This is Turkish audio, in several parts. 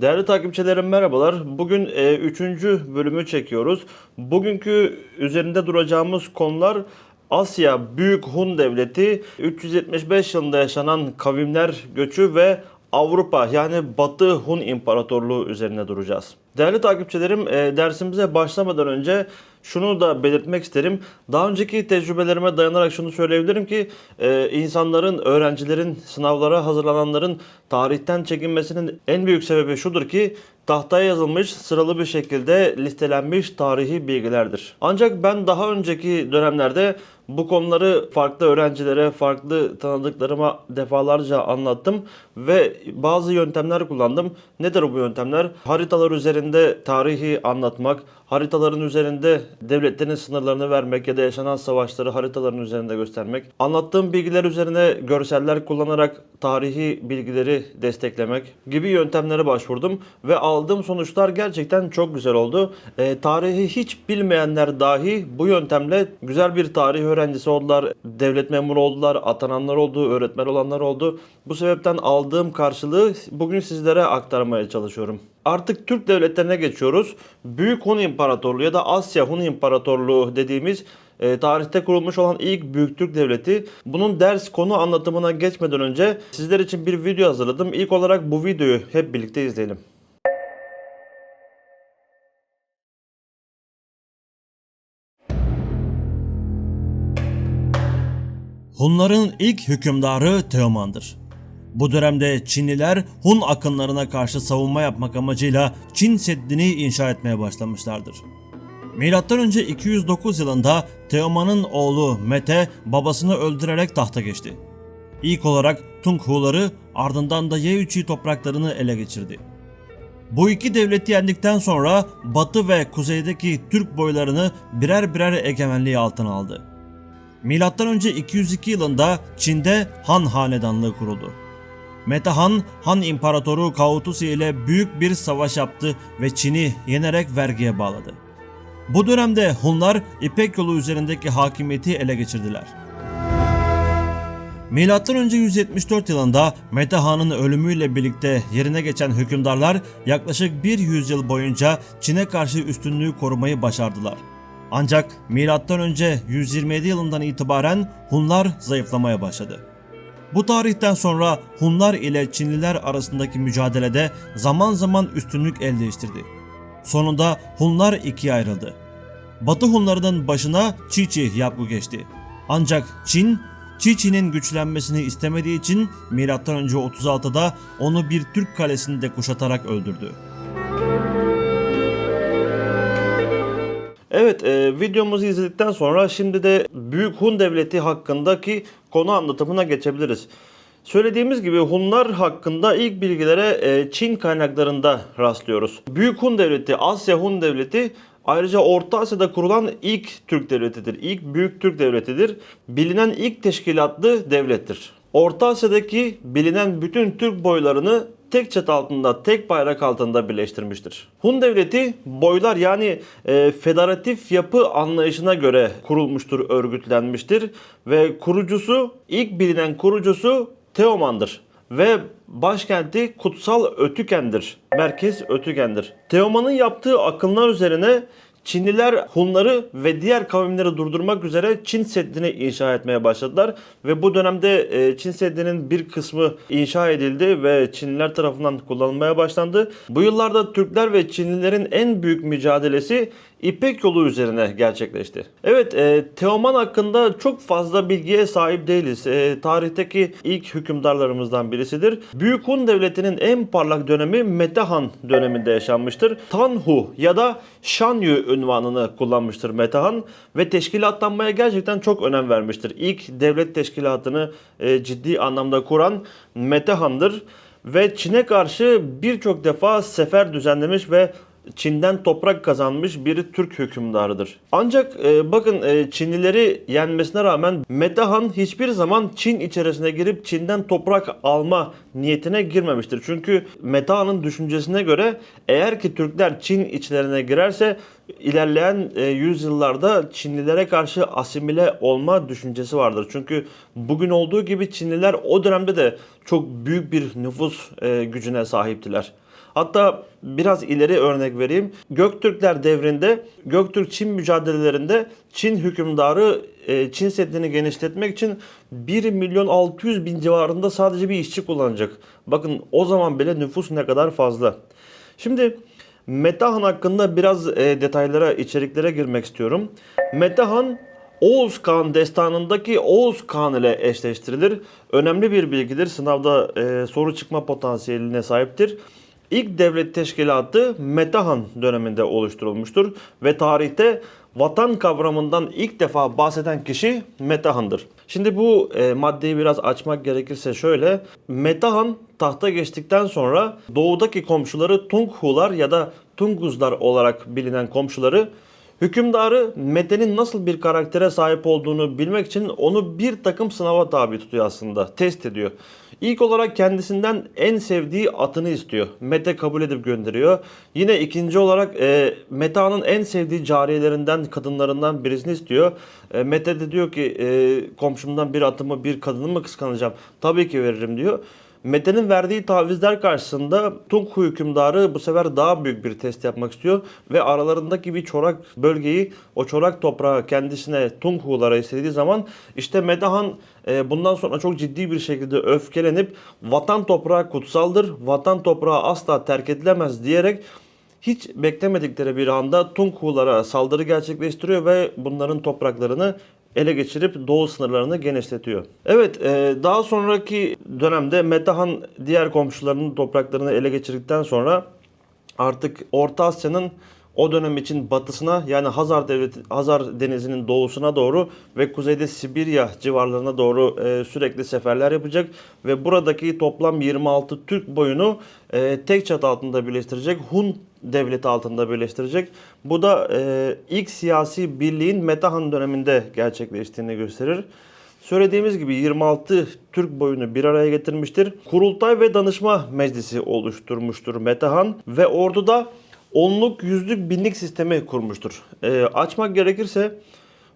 Değerli takipçilerim merhabalar. Bugün 3. bölümü çekiyoruz. Bugünkü üzerinde duracağımız konular Asya Büyük Hun Devleti, 375 yılında yaşanan kavimler göçü ve Avrupa yani Batı Hun İmparatorluğu üzerine duracağız. Değerli takipçilerim e, dersimize başlamadan önce şunu da belirtmek isterim. Daha önceki tecrübelerime dayanarak şunu söyleyebilirim ki e, insanların, öğrencilerin, sınavlara hazırlananların tarihten çekinmesinin en büyük sebebi şudur ki tahtaya yazılmış sıralı bir şekilde listelenmiş tarihi bilgilerdir. Ancak ben daha önceki dönemlerde bu konuları farklı öğrencilere, farklı tanıdıklarıma defalarca anlattım ve bazı yöntemler kullandım. Nedir bu yöntemler? Haritalar üzerinde tarihi anlatmak, haritaların üzerinde devletlerin sınırlarını vermek ya da yaşanan savaşları haritaların üzerinde göstermek, anlattığım bilgiler üzerine görseller kullanarak tarihi bilgileri desteklemek gibi yöntemlere başvurdum ve aldığım sonuçlar gerçekten çok güzel oldu. E, tarihi hiç bilmeyenler dahi bu yöntemle güzel bir tarih öğrencisi oldular, devlet memuru oldular, atananlar oldu, öğretmen olanlar oldu. Bu sebepten aldığım karşılığı bugün sizlere aktarmaya çalışıyorum. Artık Türk devletlerine geçiyoruz. Büyük Hun İmparatorluğu ya da Asya Hun İmparatorluğu dediğimiz e, tarihte kurulmuş olan ilk Büyük Türk Devleti. Bunun ders konu anlatımına geçmeden önce sizler için bir video hazırladım. İlk olarak bu videoyu hep birlikte izleyelim. Hunların ilk hükümdarı Teoman'dır. Bu dönemde Çinliler Hun akınlarına karşı savunma yapmak amacıyla Çin Seddi'ni inşa etmeye başlamışlardır. Önce 209 yılında Teoman'ın oğlu Mete babasını öldürerek tahta geçti. İlk olarak Tung Hu'ları ardından da Ye topraklarını ele geçirdi. Bu iki devleti yendikten sonra batı ve kuzeydeki Türk boylarını birer birer egemenliği altına aldı. Milattan önce 202 yılında Çin'de Han Hanedanlığı kuruldu. Metehan, Han İmparatoru Kautusi ile büyük bir savaş yaptı ve Çin'i yenerek vergiye bağladı. Bu dönemde Hunlar İpek yolu üzerindeki hakimiyeti ele geçirdiler. Milattan önce 174 yılında Metehan'ın ölümüyle birlikte yerine geçen hükümdarlar yaklaşık bir yüzyıl boyunca Çin'e karşı üstünlüğü korumayı başardılar. Ancak milattan önce 127 yılından itibaren Hunlar zayıflamaya başladı. Bu tarihten sonra Hunlar ile Çinliler arasındaki mücadelede zaman zaman üstünlük el değiştirdi. Sonunda Hunlar ikiye ayrıldı. Batı Hunlarının başına Çiçi Yapgu geçti. Ancak Çin, Çiçi'nin güçlenmesini istemediği için M.Ö. 36'da onu bir Türk kalesinde kuşatarak öldürdü. Evet e, videomuzu izledikten sonra şimdi de Büyük Hun Devleti hakkındaki konu anlatımına geçebiliriz. Söylediğimiz gibi Hunlar hakkında ilk bilgilere e, Çin kaynaklarında rastlıyoruz. Büyük Hun Devleti, Asya Hun Devleti ayrıca Orta Asya'da kurulan ilk Türk devletidir. İlk Büyük Türk Devletidir. Bilinen ilk teşkilatlı devlettir. Orta Asya'daki bilinen bütün Türk boylarını tek çatı altında, tek bayrak altında birleştirmiştir. Hun devleti boylar yani e, federatif yapı anlayışına göre kurulmuştur, örgütlenmiştir ve kurucusu, ilk bilinen kurucusu Teoman'dır ve başkenti Kutsal Ötüken'dir. Merkez Ötüken'dir. Teoman'ın yaptığı akınlar üzerine Çinliler Hunları ve diğer kavimleri durdurmak üzere Çin Seddi'ni inşa etmeye başladılar ve bu dönemde e, Çin Seddi'nin bir kısmı inşa edildi ve Çinliler tarafından kullanılmaya başlandı. Bu yıllarda Türkler ve Çinlilerin en büyük mücadelesi İpek yolu üzerine gerçekleşti. Evet, e, Teoman hakkında çok fazla bilgiye sahip değiliz. E, tarihteki ilk hükümdarlarımızdan birisidir. Büyük Hun Devleti'nin en parlak dönemi Metehan döneminde yaşanmıştır. Tanhu ya da Shanyu ünvanını kullanmıştır Metehan ve teşkilatlanmaya gerçekten çok önem vermiştir. İlk devlet teşkilatını e, ciddi anlamda kuran Metehan'dır ve Çin'e karşı birçok defa sefer düzenlemiş ve Çin'den toprak kazanmış bir Türk hükümdarıdır. Ancak e, bakın e, Çinlileri yenmesine rağmen Metehan hiçbir zaman Çin içerisine girip Çin'den toprak alma niyetine girmemiştir. Çünkü Metehan'ın düşüncesine göre eğer ki Türkler Çin içlerine girerse ilerleyen e, yüzyıllarda Çinlilere karşı asimile olma düşüncesi vardır. Çünkü bugün olduğu gibi Çinliler o dönemde de çok büyük bir nüfus e, gücüne sahiptiler. Hatta biraz ileri örnek vereyim. Göktürkler devrinde Göktürk-Çin mücadelelerinde Çin hükümdarı e, Çin Seddi'ni genişletmek için 1 milyon 600 bin civarında sadece bir işçi kullanacak. Bakın o zaman bile nüfus ne kadar fazla. Şimdi Metahan hakkında biraz e, detaylara, içeriklere girmek istiyorum. Metahan Oğuz Kağan destanındaki Oğuz Kağan ile eşleştirilir. Önemli bir bilgidir. Sınavda e, soru çıkma potansiyeline sahiptir. İlk devlet teşkilatı Metahan döneminde oluşturulmuştur ve tarihte vatan kavramından ilk defa bahseden kişi Metahan'dır. Şimdi bu e, maddeyi biraz açmak gerekirse şöyle. Metahan tahta geçtikten sonra doğudaki komşuları Tunghular ya da Tunguzlar olarak bilinen komşuları Hükümdarı Mete'nin nasıl bir karaktere sahip olduğunu bilmek için onu bir takım sınava tabi tutuyor aslında. Test ediyor. İlk olarak kendisinden en sevdiği atını istiyor. Mete kabul edip gönderiyor. Yine ikinci olarak e, Meta'nın en sevdiği cariyelerinden, kadınlarından birisini istiyor. E, Mete de diyor ki e, komşumdan bir atımı, bir kadını mı kıskanacağım? Tabii ki veririm diyor. Mete'nin verdiği tavizler karşısında Tunghu hükümdarı bu sefer daha büyük bir test yapmak istiyor ve aralarındaki bir çorak bölgeyi o çorak toprağı kendisine Tunghu'lara istediği zaman işte Medahan e, bundan sonra çok ciddi bir şekilde öfkelenip vatan toprağı kutsaldır, vatan toprağı asla terk edilemez diyerek hiç beklemedikleri bir anda Tunghu'lara saldırı gerçekleştiriyor ve bunların topraklarını ele geçirip doğu sınırlarını genişletiyor. Evet e, daha sonraki dönemde Metahan diğer komşularının topraklarını ele geçirdikten sonra artık Orta Asya'nın o dönem için batısına yani Hazar Devleti, Hazar Denizi'nin doğusuna doğru ve kuzeyde Sibirya civarlarına doğru e, sürekli seferler yapacak ve buradaki toplam 26 Türk boyunu e, tek çatı altında birleştirecek. Hun devleti altında birleştirecek. Bu da e, ilk siyasi birliğin Metahan döneminde gerçekleştiğini gösterir. Söylediğimiz gibi 26 Türk boyunu bir araya getirmiştir. Kurultay ve danışma meclisi oluşturmuştur Metahan ve orduda onluk, yüzlük, binlik sistemi kurmuştur. E, açmak gerekirse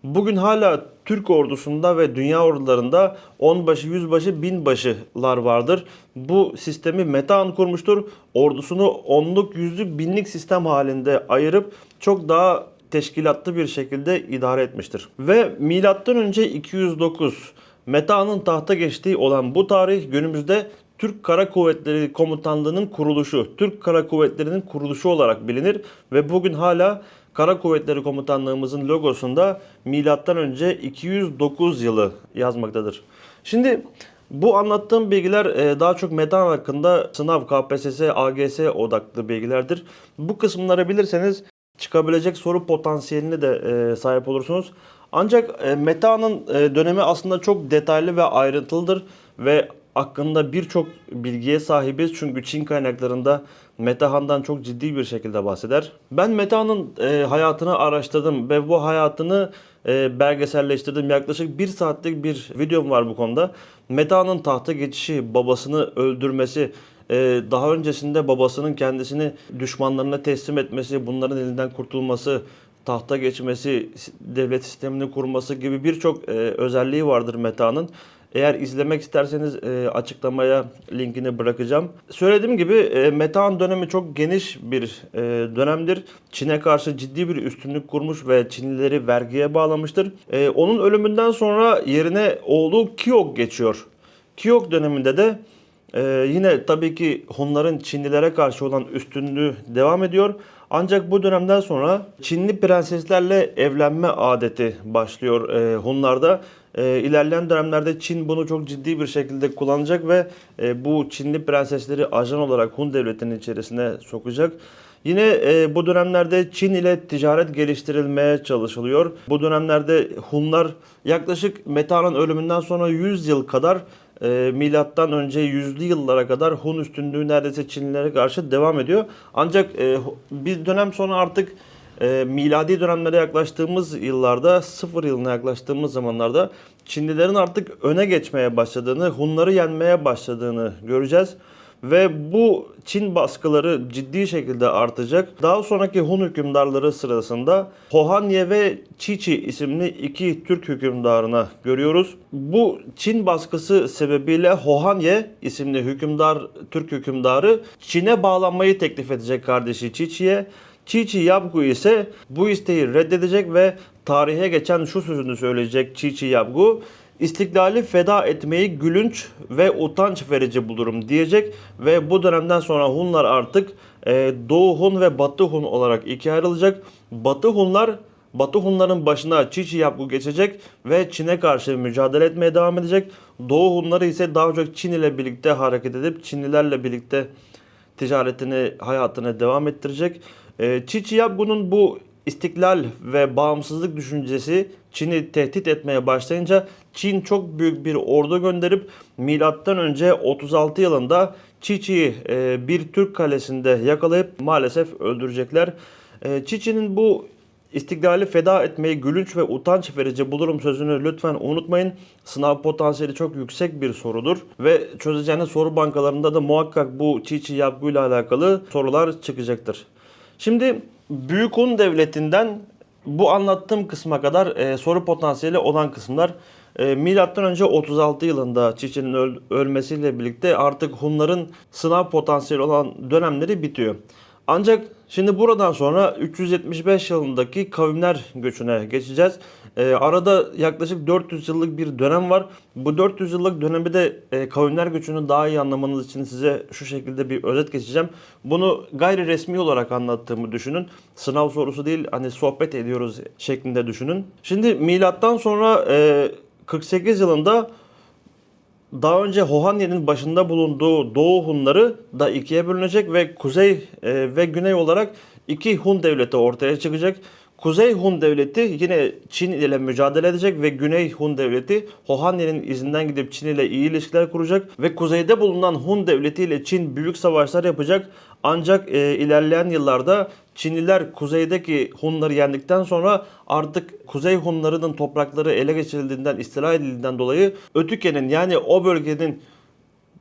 bugün hala Türk ordusunda ve dünya ordularında onbaşı, yüzbaşı, binbaşılar vardır. Bu sistemi Metehan kurmuştur. Ordusunu onluk, yüzlük, binlik sistem halinde ayırıp çok daha teşkilatlı bir şekilde idare etmiştir. Ve milattan önce 209 Metehan'ın tahta geçtiği olan bu tarih günümüzde Türk Kara Kuvvetleri Komutanlığı'nın kuruluşu, Türk Kara Kuvvetleri'nin kuruluşu olarak bilinir ve bugün hala Kara Kuvvetleri Komutanlığımızın logosunda milattan önce 209 yılı yazmaktadır. Şimdi bu anlattığım bilgiler e, daha çok metan hakkında sınav, KPSS, AGS odaklı bilgilerdir. Bu kısımları bilirseniz çıkabilecek soru potansiyeline de e, sahip olursunuz. Ancak e, Meta'nın dönemi aslında çok detaylı ve ayrıntılıdır ve hakkında birçok bilgiye sahibiz. Çünkü Çin kaynaklarında Metahan'dan çok ciddi bir şekilde bahseder. Ben Meta'nın e, hayatını araştırdım ve bu hayatını e, belgeselleştirdim. Yaklaşık bir saatlik bir videom var bu konuda. Meta'nın tahta geçişi, babasını öldürmesi, ee, daha öncesinde babasının kendisini düşmanlarına teslim etmesi, bunların elinden kurtulması, tahta geçmesi, devlet sistemini kurması gibi birçok e, özelliği vardır Meta'nın. Eğer izlemek isterseniz e, açıklamaya linkini bırakacağım. Söylediğim gibi e, Metehan dönemi çok geniş bir e, dönemdir. Çin'e karşı ciddi bir üstünlük kurmuş ve Çinlileri vergiye bağlamıştır. E, onun ölümünden sonra yerine oğlu Kiok geçiyor. Kiok döneminde de ee, yine tabii ki Hunların Çinlilere karşı olan üstünlüğü devam ediyor. Ancak bu dönemden sonra Çinli prenseslerle evlenme adeti başlıyor e, Hunlarda. E, ilerleyen dönemlerde Çin bunu çok ciddi bir şekilde kullanacak ve e, bu Çinli prensesleri ajan olarak Hun devletinin içerisine sokacak. Yine e, bu dönemlerde Çin ile ticaret geliştirilmeye çalışılıyor. Bu dönemlerde Hunlar yaklaşık Meta'nın ölümünden sonra 100 yıl kadar e, milattan önce yüzlü yıllara kadar Hun üstünlüğü neredeyse Çinlilere karşı devam ediyor. Ancak e, bir dönem sonra artık e, miladi dönemlere yaklaştığımız yıllarda, sıfır yılına yaklaştığımız zamanlarda Çinlilerin artık öne geçmeye başladığını, Hunları yenmeye başladığını göreceğiz. ve bu Çin baskıları ciddi şekilde artacak. Daha sonraki Hun hükümdarları sırasında Hohanye ve Çiçi isimli iki Türk hükümdarına görüyoruz. Bu Çin baskısı sebebiyle Hohanye isimli hükümdar Türk hükümdarı Çin'e bağlanmayı teklif edecek kardeşi Çiçi'ye. Çiçi Yabgu ise bu isteği reddedecek ve tarihe geçen şu sözünü söyleyecek Çiçi Yabgu. İstiklali feda etmeyi gülünç ve utanç verici bulurum diyecek ve bu dönemden sonra Hunlar artık e, Doğu Hun ve Batı Hun olarak ikiye ayrılacak. Batı Hunlar Batı Hunların başına Çiçi Yapgu geçecek ve Çin'e karşı mücadele etmeye devam edecek. Doğu Hunları ise daha çok Çin ile birlikte hareket edip Çinlilerle birlikte ticaretini, hayatını devam ettirecek. Ee, Çiçi Yapgu'nun bu istiklal ve bağımsızlık düşüncesi Çin'i tehdit etmeye başlayınca Çin çok büyük bir ordu gönderip milattan önce 36 yılında Çiçi'yi e, bir Türk kalesinde yakalayıp maalesef öldürecekler. E, Çiçi'nin bu İstiklali feda etmeyi gülünç ve utanç verici bulurum sözünü lütfen unutmayın. Sınav potansiyeli çok yüksek bir sorudur ve çözeceğiniz soru bankalarında da muhakkak bu Çiçi yapgıyla alakalı sorular çıkacaktır. Şimdi Büyük Hun Devleti'nden bu anlattığım kısma kadar e, soru potansiyeli olan kısımlar e, milattan önce 36 yılında Çiçi'nin öl- ölmesiyle birlikte artık Hunların sınav potansiyeli olan dönemleri bitiyor. Ancak şimdi buradan sonra 375 yılındaki kavimler göçüne geçeceğiz. Ee, arada yaklaşık 400 yıllık bir dönem var. Bu 400 yıllık dönemi de e, kavimler göçünü daha iyi anlamanız için size şu şekilde bir özet geçeceğim. Bunu gayri resmi olarak anlattığımı düşünün. Sınav sorusu değil hani sohbet ediyoruz şeklinde düşünün. Şimdi milattan sonra e, 48 yılında daha önce Hohanye'nin başında bulunduğu Doğu Hunları da ikiye bölünecek ve kuzey e, ve güney olarak iki Hun devleti ortaya çıkacak. Kuzey Hun devleti yine Çin ile mücadele edecek ve Güney Hun devleti Hohanye'nin izinden gidip Çin ile iyi ilişkiler kuracak ve kuzeyde bulunan Hun devleti ile Çin büyük savaşlar yapacak. Ancak e, ilerleyen yıllarda Çinliler kuzeydeki Hunları yendikten sonra artık Kuzey Hunlarının toprakları ele geçirildiğinden, istila edildiğinden dolayı Ötüken'in yani o bölgenin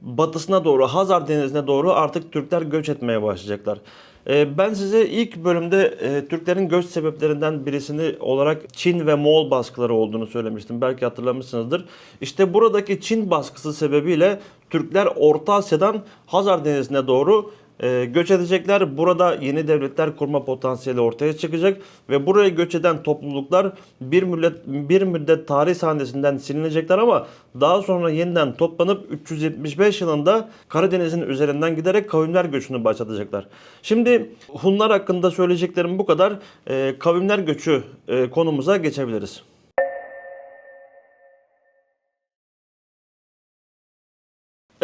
batısına doğru Hazar Denizi'ne doğru artık Türkler göç etmeye başlayacaklar. Ee, Ben size ilk bölümde e, Türklerin göç sebeplerinden birisini olarak Çin ve Moğol baskıları olduğunu söylemiştim. Belki hatırlamışsınızdır. İşte buradaki Çin baskısı sebebiyle Türkler Orta Asya'dan Hazar Denizi'ne doğru e, göç edecekler. Burada yeni devletler kurma potansiyeli ortaya çıkacak ve buraya göç eden topluluklar bir müddet bir müddet tarih sahnesinden silinecekler ama daha sonra yeniden toplanıp 375 yılında Karadeniz'in üzerinden giderek kavimler göçünü başlatacaklar. Şimdi Hunlar hakkında söyleyeceklerim bu kadar. E, kavimler göçü e, konumuza geçebiliriz.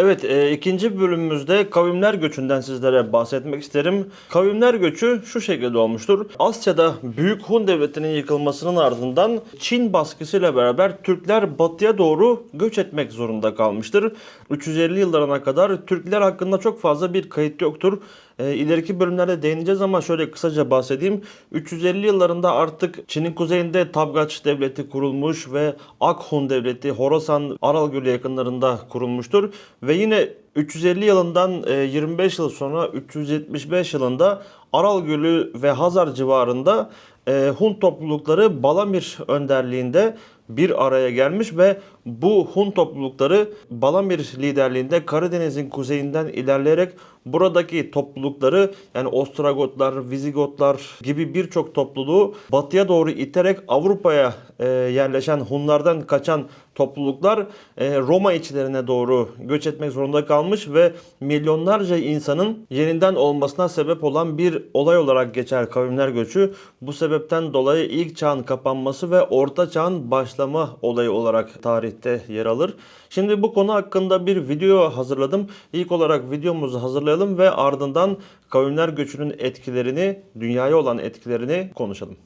Evet, e, ikinci bölümümüzde kavimler göçünden sizlere bahsetmek isterim. Kavimler göçü şu şekilde olmuştur. Asya'da Büyük Hun Devleti'nin yıkılmasının ardından Çin baskısıyla beraber Türkler batıya doğru göç etmek zorunda kalmıştır. 350 yıllarına kadar Türkler hakkında çok fazla bir kayıt yoktur. E, ileriki bölümlerde değineceğiz ama şöyle kısaca bahsedeyim. 350 yıllarında artık Çin'in kuzeyinde Tabgaç Devleti kurulmuş ve Akhun Devleti Horasan Aral Gölü yakınlarında kurulmuştur. Ve yine 350 yılından e, 25 yıl sonra 375 yılında Aral Gölü ve Hazar civarında e, Hun toplulukları Balamir önderliğinde bir araya gelmiş ve bu Hun toplulukları Balamir liderliğinde Karadeniz'in kuzeyinden ilerleyerek buradaki toplulukları yani Ostrogotlar, Vizigotlar gibi birçok topluluğu batıya doğru iterek Avrupa'ya e, yerleşen Hunlardan kaçan topluluklar e, Roma içlerine doğru göç etmek zorunda kalmış ve milyonlarca insanın yeniden olmasına sebep olan bir olay olarak geçer kavimler göçü. Bu sebepten dolayı ilk çağın kapanması ve orta çağın başlama olayı olarak tarihte yer alır. Şimdi bu konu hakkında bir video hazırladım. İlk olarak videomuzu hazırlayalım ve ardından kavimler göçünün etkilerini, dünyaya olan etkilerini konuşalım.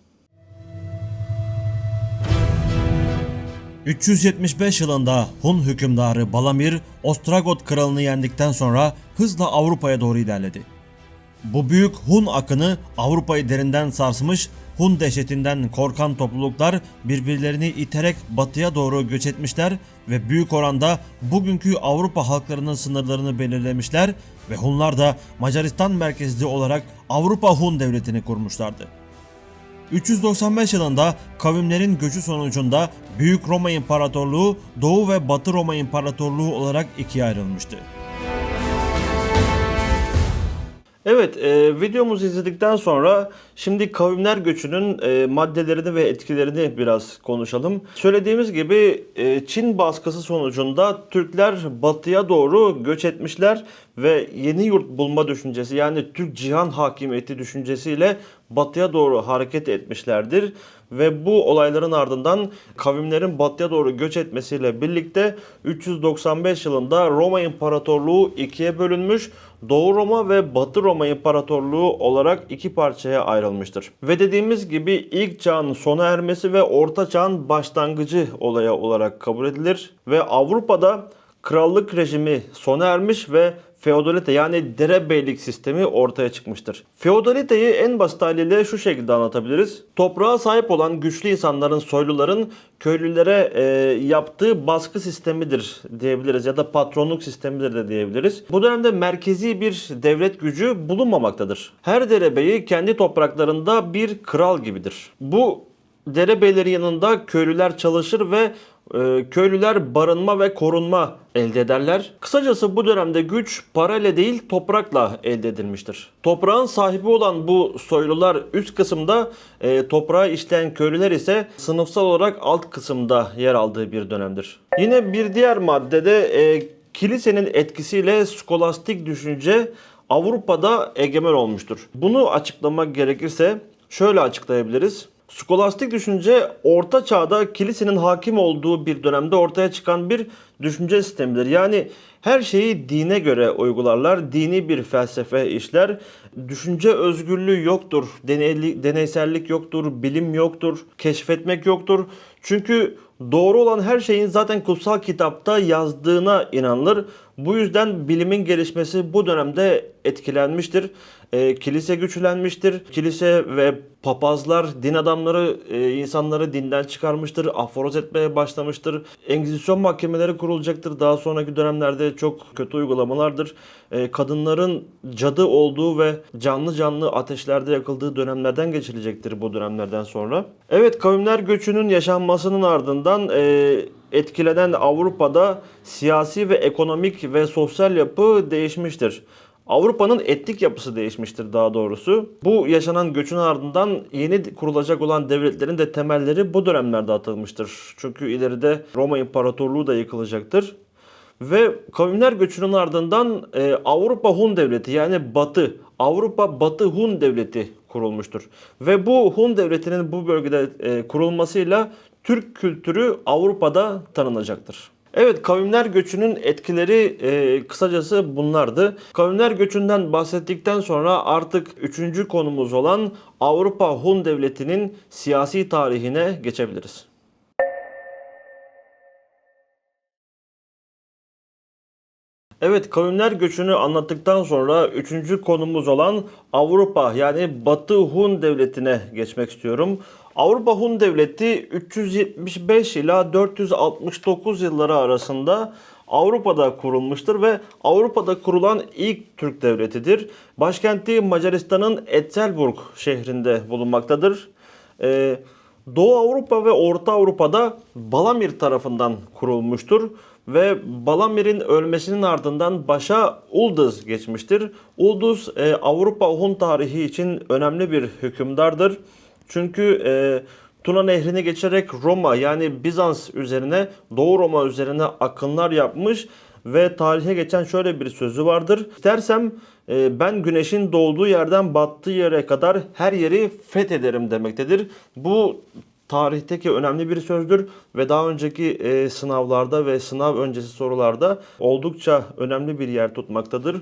375 yılında Hun hükümdarı Balamir, Ostragot kralını yendikten sonra hızla Avrupa'ya doğru ilerledi. Bu büyük Hun akını Avrupa'yı derinden sarsmış, Hun dehşetinden korkan topluluklar birbirlerini iterek batıya doğru göç etmişler ve büyük oranda bugünkü Avrupa halklarının sınırlarını belirlemişler ve Hunlar da Macaristan merkezli olarak Avrupa Hun devletini kurmuşlardı. 395 yılında kavimlerin göçü sonucunda Büyük Roma İmparatorluğu Doğu ve Batı Roma İmparatorluğu olarak ikiye ayrılmıştı. Evet, e, videomuzu izledikten sonra şimdi kavimler göçünün e, maddelerini ve etkilerini biraz konuşalım. Söylediğimiz gibi e, Çin baskısı sonucunda Türkler batıya doğru göç etmişler ve yeni yurt bulma düşüncesi yani Türk cihan hakimiyeti düşüncesiyle batıya doğru hareket etmişlerdir. Ve bu olayların ardından kavimlerin batıya doğru göç etmesiyle birlikte 395 yılında Roma İmparatorluğu ikiye bölünmüş. Doğu Roma ve Batı Roma İmparatorluğu olarak iki parçaya ayrılmıştır. Ve dediğimiz gibi ilk çağın sona ermesi ve orta çağın başlangıcı olaya olarak kabul edilir. Ve Avrupa'da krallık rejimi sona ermiş ve feodalite yani derebeylik sistemi ortaya çıkmıştır. Feodaliteyi en basit haliyle şu şekilde anlatabiliriz. Toprağa sahip olan güçlü insanların, soyluların köylülere e, yaptığı baskı sistemidir diyebiliriz ya da patronluk sistemidir de diyebiliriz. Bu dönemde merkezi bir devlet gücü bulunmamaktadır. Her derebeyi kendi topraklarında bir kral gibidir. Bu derebeyleri yanında köylüler çalışır ve e, köylüler barınma ve korunma elde ederler. Kısacası bu dönemde güç parayla değil toprakla elde edilmiştir. Toprağın sahibi olan bu soylular üst kısımda, e, toprağı işleyen köylüler ise sınıfsal olarak alt kısımda yer aldığı bir dönemdir. Yine bir diğer maddede e, kilisenin etkisiyle skolastik düşünce Avrupa'da egemen olmuştur. Bunu açıklamak gerekirse şöyle açıklayabiliriz. Skolastik düşünce orta çağda kilisenin hakim olduğu bir dönemde ortaya çıkan bir düşünce sistemidir. Yani her şeyi dine göre uygularlar. Dini bir felsefe işler. Düşünce özgürlüğü yoktur. Deneyli, deneysellik yoktur. Bilim yoktur. Keşfetmek yoktur. Çünkü doğru olan her şeyin zaten kutsal kitapta yazdığına inanılır. Bu yüzden bilimin gelişmesi bu dönemde etkilenmiştir. E, kilise güçlenmiştir. Kilise ve papazlar, din adamları e, insanları dinden çıkarmıştır. Aforoz etmeye başlamıştır. Engizisyon mahkemeleri kurulacaktır. Daha sonraki dönemlerde çok kötü uygulamalardır. E, kadınların cadı olduğu ve canlı canlı ateşlerde yakıldığı dönemlerden geçilecektir bu dönemlerden sonra. Evet kavimler göçünün yaşanmasının ardından e, etkilenen Avrupa'da siyasi ve ekonomik ve sosyal yapı değişmiştir. Avrupa'nın etnik yapısı değişmiştir daha doğrusu. Bu yaşanan göçün ardından yeni kurulacak olan devletlerin de temelleri bu dönemlerde atılmıştır. Çünkü ileride Roma İmparatorluğu da yıkılacaktır. Ve kavimler göçünün ardından e, Avrupa Hun Devleti yani Batı, Avrupa Batı Hun Devleti kurulmuştur. Ve bu Hun Devleti'nin bu bölgede e, kurulmasıyla Türk kültürü Avrupa'da tanınacaktır. Evet kavimler göçünün etkileri e, kısacası bunlardı. Kavimler göçünden bahsettikten sonra artık üçüncü konumuz olan Avrupa Hun Devleti'nin siyasi tarihine geçebiliriz. Evet kavimler göçünü anlattıktan sonra üçüncü konumuz olan Avrupa yani Batı Hun Devleti'ne geçmek istiyorum. Avrupa Hun Devleti 375 ila 469 yılları arasında Avrupa'da kurulmuştur ve Avrupa'da kurulan ilk Türk devletidir. Başkenti Macaristan'ın Etzelburg şehrinde bulunmaktadır. Ee, Doğu Avrupa ve Orta Avrupa'da Balamir tarafından kurulmuştur ve Balamir'in ölmesinin ardından başa Ulduz geçmiştir. Ulduz e, Avrupa Hun tarihi için önemli bir hükümdardır. Çünkü e, Tuna Nehri'ni geçerek Roma yani Bizans üzerine Doğu Roma üzerine akınlar yapmış ve tarihe geçen şöyle bir sözü vardır. İstersem e, ben güneşin doğduğu yerden battığı yere kadar her yeri fethederim demektedir. Bu tarihteki önemli bir sözdür ve daha önceki e, sınavlarda ve sınav öncesi sorularda oldukça önemli bir yer tutmaktadır.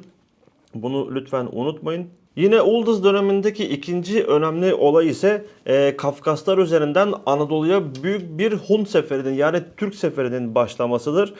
Bunu lütfen unutmayın. Yine Ulduz dönemindeki ikinci önemli olay ise e, Kafkaslar üzerinden Anadolu'ya büyük bir Hun seferinin yani Türk seferinin başlamasıdır.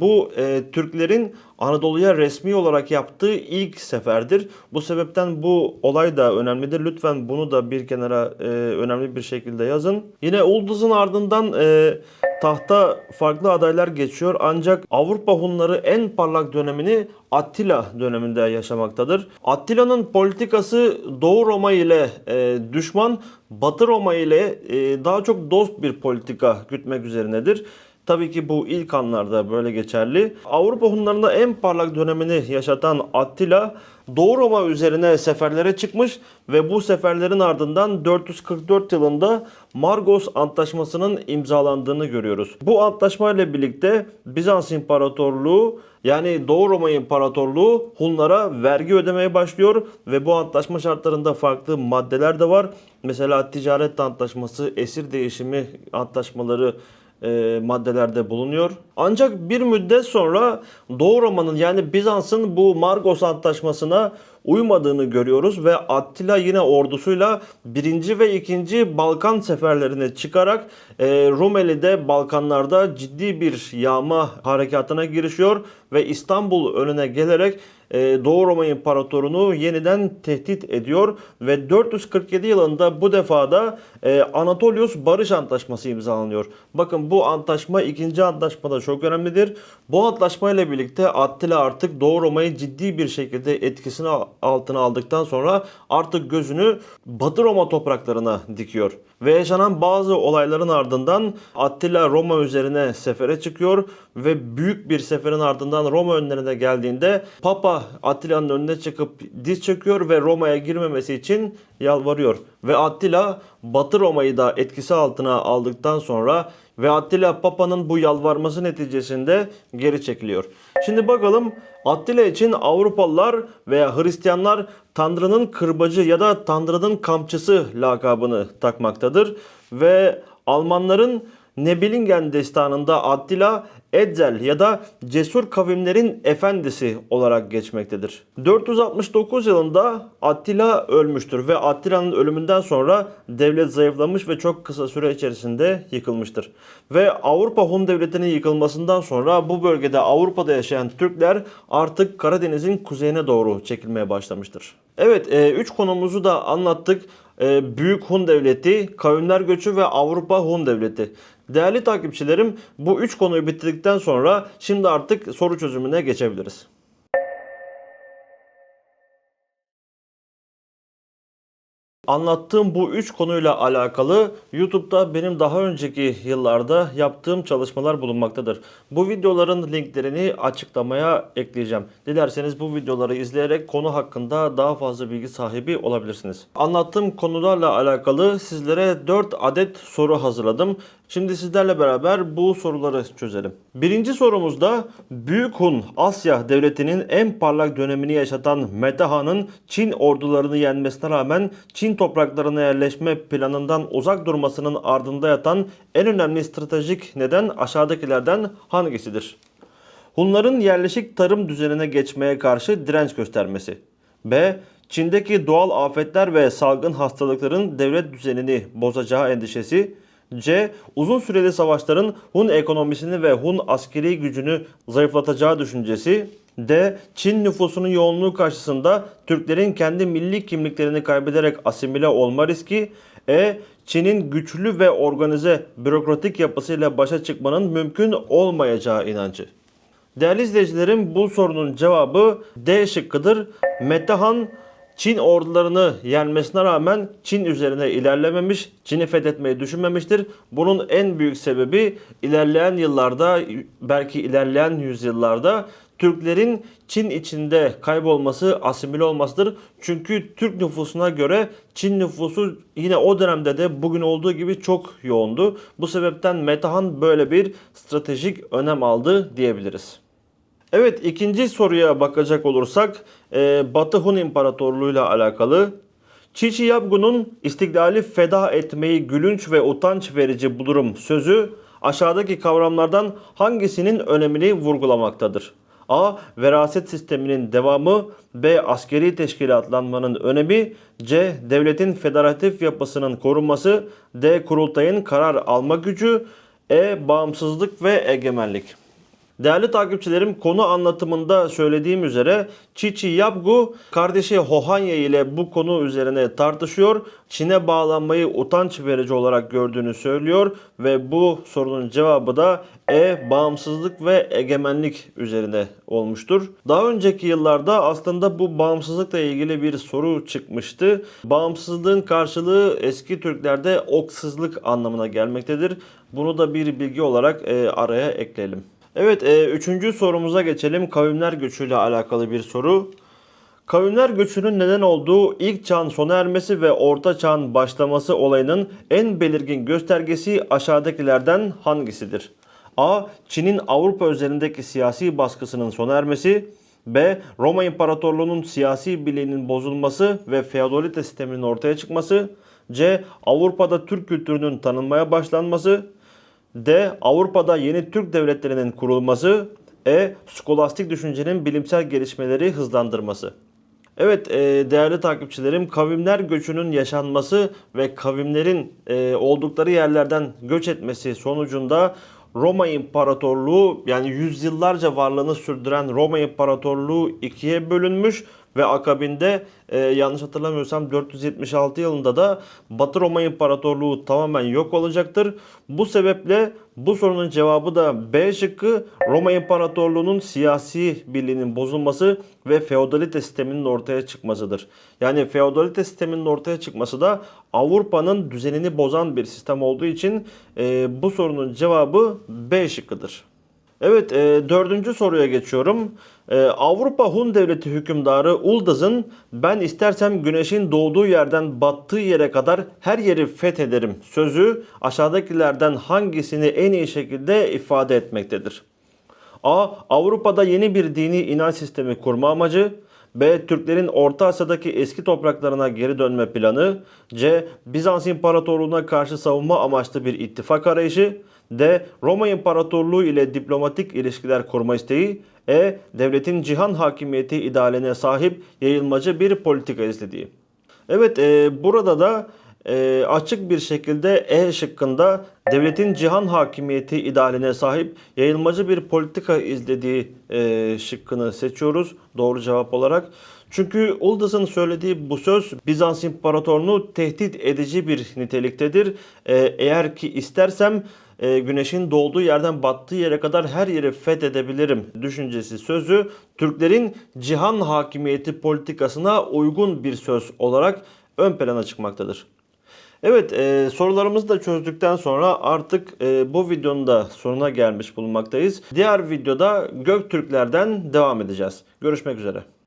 Bu e, Türklerin Anadolu'ya resmi olarak yaptığı ilk seferdir. Bu sebepten bu olay da önemlidir. Lütfen bunu da bir kenara e, önemli bir şekilde yazın. Yine Ulduz'un ardından e, tahta farklı adaylar geçiyor ancak Avrupa Hunları en parlak dönemini Attila döneminde yaşamaktadır. Attila'nın politikası Doğu Roma ile e, düşman, Batı Roma ile e, daha çok dost bir politika gütmek üzerinedir. Tabii ki bu ilk anlarda böyle geçerli. Avrupa Hunlarında en parlak dönemini yaşatan Attila Doğu Roma üzerine seferlere çıkmış ve bu seferlerin ardından 444 yılında Margos Antlaşması'nın imzalandığını görüyoruz. Bu antlaşma ile birlikte Bizans İmparatorluğu yani Doğu Roma İmparatorluğu Hunlara vergi ödemeye başlıyor ve bu antlaşma şartlarında farklı maddeler de var. Mesela ticaret antlaşması, esir değişimi antlaşmaları e, maddelerde bulunuyor. Ancak bir müddet sonra Doğu Roma'nın yani Bizans'ın bu Margos Antlaşması'na uymadığını görüyoruz ve Attila yine ordusuyla 1. ve 2. Balkan seferlerine çıkarak e, Rumeli'de Balkanlarda ciddi bir yağma harekatına girişiyor ve İstanbul önüne gelerek Doğu Roma İmparatorunu yeniden tehdit ediyor ve 447 yılında bu defada e, Anatolius Barış Antlaşması imzalanıyor. Bakın bu antlaşma ikinci antlaşmada çok önemlidir. Bu antlaşma ile birlikte Attila artık Doğu Roma'yı ciddi bir şekilde etkisini altına aldıktan sonra artık gözünü Batı Roma topraklarına dikiyor. Ve yaşanan bazı olayların ardından Attila Roma üzerine sefere çıkıyor ve büyük bir seferin ardından Roma önlerine geldiğinde Papa Attila'nın önüne çıkıp diz çöküyor ve Roma'ya girmemesi için yalvarıyor. Ve Attila Batı Roma'yı da etkisi altına aldıktan sonra ve Attila Papa'nın bu yalvarması neticesinde geri çekiliyor. Şimdi bakalım Attila için Avrupalılar veya Hristiyanlar Tanrı'nın kırbacı ya da Tanrı'nın kamçısı lakabını takmaktadır. Ve Almanların Nebelingen destanında Attila Edzel ya da cesur kavimlerin efendisi olarak geçmektedir. 469 yılında Attila ölmüştür ve Attila'nın ölümünden sonra devlet zayıflamış ve çok kısa süre içerisinde yıkılmıştır. Ve Avrupa Hun Devleti'nin yıkılmasından sonra bu bölgede Avrupa'da yaşayan Türkler artık Karadeniz'in kuzeyine doğru çekilmeye başlamıştır. Evet 3 konumuzu da anlattık. E, Büyük Hun Devleti, Kavimler Göçü ve Avrupa Hun Devleti. Değerli takipçilerim bu üç konuyu bitirdikten sonra şimdi artık soru çözümüne geçebiliriz. Anlattığım bu üç konuyla alakalı YouTube'da benim daha önceki yıllarda yaptığım çalışmalar bulunmaktadır. Bu videoların linklerini açıklamaya ekleyeceğim. Dilerseniz bu videoları izleyerek konu hakkında daha fazla bilgi sahibi olabilirsiniz. Anlattığım konularla alakalı sizlere 4 adet soru hazırladım. Şimdi sizlerle beraber bu soruları çözelim. Birinci sorumuzda Büyük Hun Asya devletinin en parlak dönemini yaşatan Metehan'ın Çin ordularını yenmesine rağmen Çin topraklarına yerleşme planından uzak durmasının ardında yatan en önemli stratejik neden aşağıdakilerden hangisidir? Hunların yerleşik tarım düzenine geçmeye karşı direnç göstermesi. B. Çin'deki doğal afetler ve salgın hastalıkların devlet düzenini bozacağı endişesi. C. Uzun süreli savaşların Hun ekonomisini ve Hun askeri gücünü zayıflatacağı düşüncesi. D. Çin nüfusunun yoğunluğu karşısında Türklerin kendi milli kimliklerini kaybederek asimile olma riski. E. Çin'in güçlü ve organize bürokratik yapısıyla başa çıkmanın mümkün olmayacağı inancı. Değerli izleyicilerim bu sorunun cevabı D şıkkıdır. Metehan Çin ordularını yenmesine rağmen Çin üzerine ilerlememiş, Çin'i fethetmeyi düşünmemiştir. Bunun en büyük sebebi ilerleyen yıllarda, belki ilerleyen yüzyıllarda Türklerin Çin içinde kaybolması, asimile olmasıdır. Çünkü Türk nüfusuna göre Çin nüfusu yine o dönemde de bugün olduğu gibi çok yoğundu. Bu sebepten Metehan böyle bir stratejik önem aldı diyebiliriz. Evet ikinci soruya bakacak olursak e, Batı Hun İmparatorluğu ile alakalı. Çiçi Yabgu'nun istiklali feda etmeyi gülünç ve utanç verici bulurum sözü aşağıdaki kavramlardan hangisinin önemini vurgulamaktadır? A. Veraset sisteminin devamı B. Askeri teşkilatlanmanın önemi C. Devletin federatif yapısının korunması D. Kurultayın karar alma gücü E. Bağımsızlık ve egemenlik Değerli takipçilerim konu anlatımında söylediğim üzere Çiçi Yapgu kardeşi Hohanya ile bu konu üzerine tartışıyor. Çin'e bağlanmayı utanç verici olarak gördüğünü söylüyor ve bu sorunun cevabı da E bağımsızlık ve egemenlik üzerine olmuştur. Daha önceki yıllarda aslında bu bağımsızlıkla ilgili bir soru çıkmıştı. Bağımsızlığın karşılığı eski Türklerde oksızlık anlamına gelmektedir. Bunu da bir bilgi olarak e, araya ekleyelim. Evet, e, üçüncü sorumuza geçelim. Kavimler göçüyle alakalı bir soru. Kavimler göçünün neden olduğu ilk çağın sona ermesi ve orta çağın başlaması olayının en belirgin göstergesi aşağıdakilerden hangisidir? A. Çin'in Avrupa üzerindeki siyasi baskısının sona ermesi. B. Roma İmparatorluğu'nun siyasi birliğinin bozulması ve feodalite sisteminin ortaya çıkması. C. Avrupa'da Türk kültürünün tanınmaya başlanması. D. Avrupa'da yeni Türk devletlerinin kurulması. E. Skolastik düşüncenin bilimsel gelişmeleri hızlandırması. Evet e, değerli takipçilerim kavimler göçünün yaşanması ve kavimlerin e, oldukları yerlerden göç etmesi sonucunda Roma İmparatorluğu yani yüzyıllarca varlığını sürdüren Roma İmparatorluğu ikiye bölünmüş ve akabinde e, yanlış hatırlamıyorsam 476 yılında da Batı Roma İmparatorluğu tamamen yok olacaktır. Bu sebeple bu sorunun cevabı da B şıkkı Roma İmparatorluğu'nun siyasi birliğinin bozulması ve feodalite sisteminin ortaya çıkmasıdır. Yani feodalite sisteminin ortaya çıkması da Avrupa'nın düzenini bozan bir sistem olduğu için e, bu sorunun cevabı B şıkkıdır. Evet e, dördüncü soruya geçiyorum. E, Avrupa Hun Devleti hükümdarı Uldaz'ın ben istersem güneşin doğduğu yerden battığı yere kadar her yeri fethederim sözü aşağıdakilerden hangisini en iyi şekilde ifade etmektedir? A. Avrupa'da yeni bir dini inanç sistemi kurma amacı. B. Türklerin Orta Asya'daki eski topraklarına geri dönme planı. C. Bizans İmparatorluğu'na karşı savunma amaçlı bir ittifak arayışı. D. Roma İmparatorluğu ile diplomatik ilişkiler kurma isteği. E. Devletin cihan hakimiyeti idealine sahip yayılmacı bir politika izlediği. Evet e, burada da e, açık bir şekilde E şıkkında devletin cihan hakimiyeti idealine sahip yayılmacı bir politika izlediği e, şıkkını seçiyoruz doğru cevap olarak. Çünkü Uldas'ın söylediği bu söz Bizans İmparatorluğunu tehdit edici bir niteliktedir. E, eğer ki istersem e, güneşin doğduğu yerden battığı yere kadar her yeri fethedebilirim düşüncesi sözü Türklerin cihan hakimiyeti politikasına uygun bir söz olarak ön plana çıkmaktadır. Evet e, sorularımızı da çözdükten sonra artık e, bu videonun da sonuna gelmiş bulunmaktayız. Diğer videoda Göktürklerden devam edeceğiz. Görüşmek üzere.